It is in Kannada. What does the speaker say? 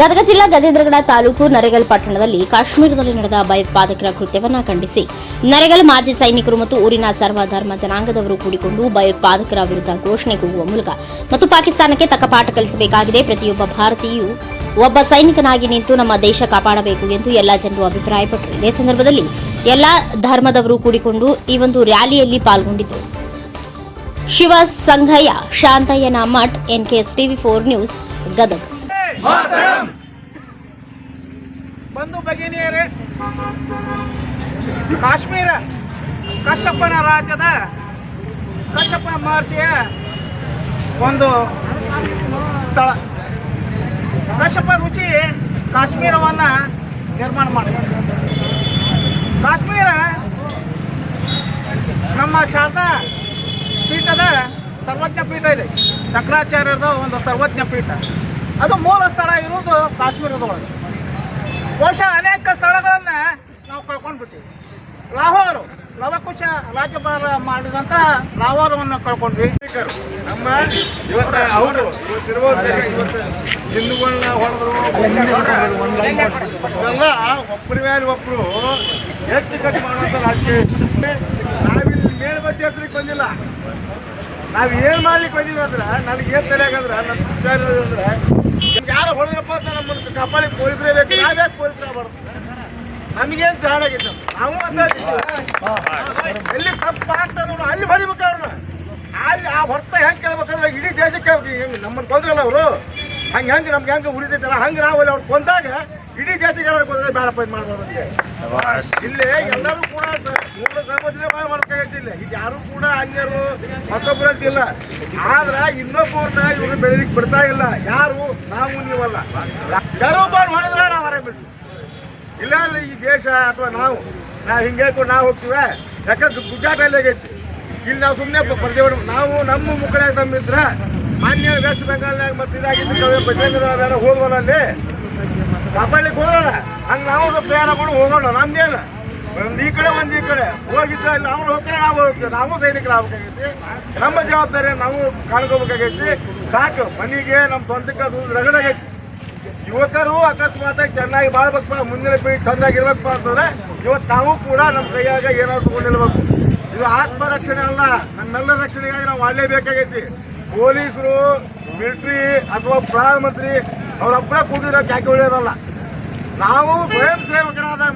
ಗದಗ ಜಿಲ್ಲಾ ಗಜೇಂದ್ರಗಡ ತಾಲೂಕು ನರೇಗಲ್ ಪಟ್ಟಣದಲ್ಲಿ ಕಾಶ್ಮೀರದಲ್ಲಿ ನಡೆದ ಭಯೋತ್ಪಾದಕರ ಕೃತ್ಯವನ್ನ ಖಂಡಿಸಿ. ನರೆಗಲ್ ಮಾಜಿ ಸೈನಿಕರು ಮತ್ತು ಊರಿನ ಸರ್ವಧರ್ಮ ಜನಾಂಗದವರು ಕೂಡಿಕೊಂಡು ಭಯೋತ್ಪಾದಕರ ವಿರುದ್ಧ ಘೋಷಣೆ ಕೂಗುವ ಮೂಲಕ ಮತ್ತು ಪಾಕಿಸ್ತಾನಕ್ಕೆ ತಕ್ಕ ಪಾಠ ಕಲಿಸಬೇಕಾಗಿದೆ. ಪ್ರತಿಯೊಬ್ಬ ಭಾರತೀಯೂ ಒಬ್ಬ ಸೈನಿಕನಾಗಿ ನಿಂತು ನಮ್ಮ ದೇಶ ಕಾಪಾಡಬೇಕು ಎಂದು ಎಲ್ಲಾ ಜನರು ಅಭಿಪ್ರಾಯಪಟ್ಟರು. ಇದೇ ಸಂದರ್ಭದಲ್ಲಿ ಎಲ್ಲಾ ಧರ್ಮದವರು ಕೂಡಿಕೊಂಡು ಈ ಒಂದು ರ್ಯಾಲಿಯಲ್ಲಿ ಪಾಲ್ಗೊಂಡಿದ್ದರು. Shiva Sangayya Shantayyanamath NKS TV four news, Gadag. ಬಂಧು ಭಗಿನಿಯರೇ, ಕಾಶ್ಮೀರ ಕಶ್ಯಪ್ಪನ ರಾಜ್ಯದ ಕಶ್ಯಪ ಮಹರ್ಷಿಯ ಒಂದು ಸ್ಥಳ. ಕಶ್ಯಪ ರುಚಿ ಕಾಶ್ಮೀರವನ್ನು ನಿರ್ಮಾಣ ಮಾಡಿದ. ಕಾಶ್ಮೀರ ನಮ್ಮ ಶಾರದಾ ಪೀಠದ ಸರ್ವಜ್ಞ ಪೀಠ ಇದೆ. ಶಂಕರಾಚಾರ್ಯರದ ಒಂದು ಸರ್ವಜ್ಞ ಪೀಠ. ಅದು ಮೂಲ ಸ್ಥಳ ಇರುವುದು ಕಾಶ್ಮೀರದೊಳಗೆ. ಬಹುಶಃ ಅನೇಕ ಸ್ಥಳಗಳನ್ನು ನಾವು ಕಳ್ಕೊಂಡು ಬಿಟ್ಟಿವಿ ಲಾಹೋರು ಲವಕುಶ ರಾಜ್ಯಭಾರ ಮಾಡಿದಂತಹ ಲಾಹೋರವನ್ನು ಕಳ್ಕೊಂಡ್ವಿ. ನಮ್ಮ ಇವತ್ತ ಅವರು ಹಿಂದೂಗಳನ್ನ ಹೊಡೆದ್ರು ಇವೆಲ್ಲ ಒಬ್ಬರ ಮೇಲೆ ಒಬ್ರು ಎತ್ತಿ ಕಟ್ ಮಾಡುವಂತ ರಾಜಕೀಯ ನಾವಿಲ್ಲಿ ಮೇಲ್ಬತ್ತಿ ಹತ್ರಕ್ಕೆ ಬಂದಿಲ್ಲ. ನಾವು ಏನ್ ಮಾಡ್ಲಿಕ್ಕೆ ಬಂದಿವಿ ಅಂದ್ರೆ ನನಗೆ ಏನ್ ತಲೆಯಾಗಂದ್ರ ನನ್ನ ವಿಚಾರ ಅಂದ್ರೆ ಯಾರು ಹೊಡೆದ್ರಪ್ಪ ಅಂತ ನಮ್ಮ ಕಾಪಾಡಿ ಪೊಲೀಸರೇ ಬೇಕು ನಾವ್ಯಾಕೆ ಪೊಲೀಸರ ಆಗ್ಬಾರ್ದು. ನಮಗೇನ್ ಆಗಿತ್ತು ನಾವು ಅಂತ ಎಲ್ಲಿ ತಪ್ಪು ನೋಡಿ ನೋಡು, ಅಲ್ಲಿ ಹೊಡಿಬೇಕು ಅವ್ರನ್ನ. ಅಲ್ಲಿ ಆ ಹೊರ್ತ ಹೆಂಗೆ ಕೇಳ್ಬೇಕಂದ್ರೆ ಇಡೀ ದೇಶಕ್ಕೆ ನಮ್ಮನ್ನು ನಮ್ಮನ್ನ ಕೊಂದ್ರಲ್ಲ ಅವರು? ಹಂಗೆ ಹೆಂಗೆ ನಮ್ಗೆ ಹೆಂಗೆ ಉಳಿತೈತಲ್ಲ ಹಂಗೆ ನಾವು ಅಲ್ಲಿ ಅವ್ರು ಕೊಂದಾಗ ಇಡೀ ದೇಶಕ್ಕೆ ಬಂದ್ರೆ ಬೇಡಪ್ಪ ಇದು ಮಾಡ್ಬೋದಂತೆ ಇಲ್ಲಿ ಎಲ್ಲರೂ ಕೂಡ ಮೂಲ ಸಹಮತಿನೇ ಭಾಳ ಮಾಡ್ಬೇಕಾಗೈತಿ ಇಲ್ಲಿ. ಈಗ ಯಾರು ಕೂಡ ಅನ್ಯರು ಮತ್ತೊಬ್ಬರು ಅಂತಿಲ್ಲ ಆದ್ರೆ ಇನ್ನೊಬ್ಬರನ್ನ ಇವರು ಬೆಳಿಲಿಕ್ಕೆ ಬಿಡ್ತಾ ಇಲ್ಲ. ಯಾರು? ನಾವು ನೀವಲ್ಲ. ಯಾರೋ ಬಾಳ್ ಮಾಡಿದ್ರೆ ನಾವು ಇಲ್ಲ ಇಲ್ಲಾಂದ್ರೆ ಈ ದೇಶ ಅಥವಾ ನಾವು ನಾವು ಹಿಂಗೆ ಹೇಳ್ಕೊಂಡು ನಾವು ಹೋಗ್ತೀವಿ? ಯಾಕಂದ್ರೆ ಗುಡ್ಡಾಟಲ್ಲಿ ಆಗೈತಿ. ಇಲ್ಲಿ ನಾವು ಸುಮ್ಮನೆ ಪ್ರತಿಭಟನೆ ನಾವು ನಮ್ಮ ಮುಕ್ಕಳಾಗ ತಮ್ಮಿದ್ರ ಮಾನ್ಯ ವೆಸ್ಟ್ ಬೆಂಗಾಲ್ನಾಗ ಮತ್ತೆ ಇದಾಗಿದ್ದು ಬಜರಂಗದ ಹೋದ್ವಲ್ಲ ಅಲ್ಲಿ. ಕಾಪಾಡ್ಲಿಕ್ಕೆ ಹೋಗೋಣ. ಹಂಗೆ ನಾವು ಪ್ರಯಾಣ ಕೊಡು ಹೋಗೋಣ. ನಮ್ದೇನ? ಒಂದು ಈ ಕಡೆ, ಒಂದು ಈ ಕಡೆ. ಹೋಗಿದ್ರೆ ನಾವು ಅವ್ರು ಹೋಗ್ತಾರೆ, ನಾವು ಹೋಗ್ತೀವಿ. ನಾವು ಸೈನಿಕರು ಆಗ್ಬೇಕಾಗೈತಿ. ನಮ್ಮ ಜವಾಬ್ದಾರಿ ನಾವು ಕಾಣ್ಕೋಬೇಕಾಗೈತಿ. ಸಾಕು, ಮನೆಗೆ ನಮ್ಮ ಸ್ವಂತಕ್ಕೆ ಅದು ರಗಡಾಗೈತಿ. ಯುವಕರು ಅಕಸ್ಮಾತಾಗಿ ಚೆನ್ನಾಗಿ ಬಾಳ್ಬೇಕಪ್ಪ, ಮುಂದಿನ ಪೀಳಿ ಚೆನ್ನಾಗಿರ್ಬೇಕಪ್ಪ ಅಂತಂದ್ರೆ, ಇವತ್ತು ನಾವು ಕೂಡ ನಮ್ಮ ಕೈಯಾಗ ಏನಾದ್ರು ತಗೊಂಡಿರ್ಬೇಕು. ಇದು ಆತ್ಮರಕ್ಷಣೆ ಅಲ್ಲ, ನಮ್ಮೆಲ್ಲರ ರಕ್ಷಣೆಗಾಗಿ ನಾವು ಮಾಡಲೇಬೇಕಾಗೈತಿ ಪೊಲೀಸರು, ಮಿಲಿಟ್ರಿ ಅಥವಾ ಪ್ರಧಾನಮಂತ್ರಿ ಅವರೊಬ್ಬರೇ ಕೂಗಿದ್ರೆ ಕ್ಯಾಕೆ ಉಳಿಯೋದಲ್ಲ ನಾವು ಸ್ವಯಂ ಸೇವಕರಾದಾಗ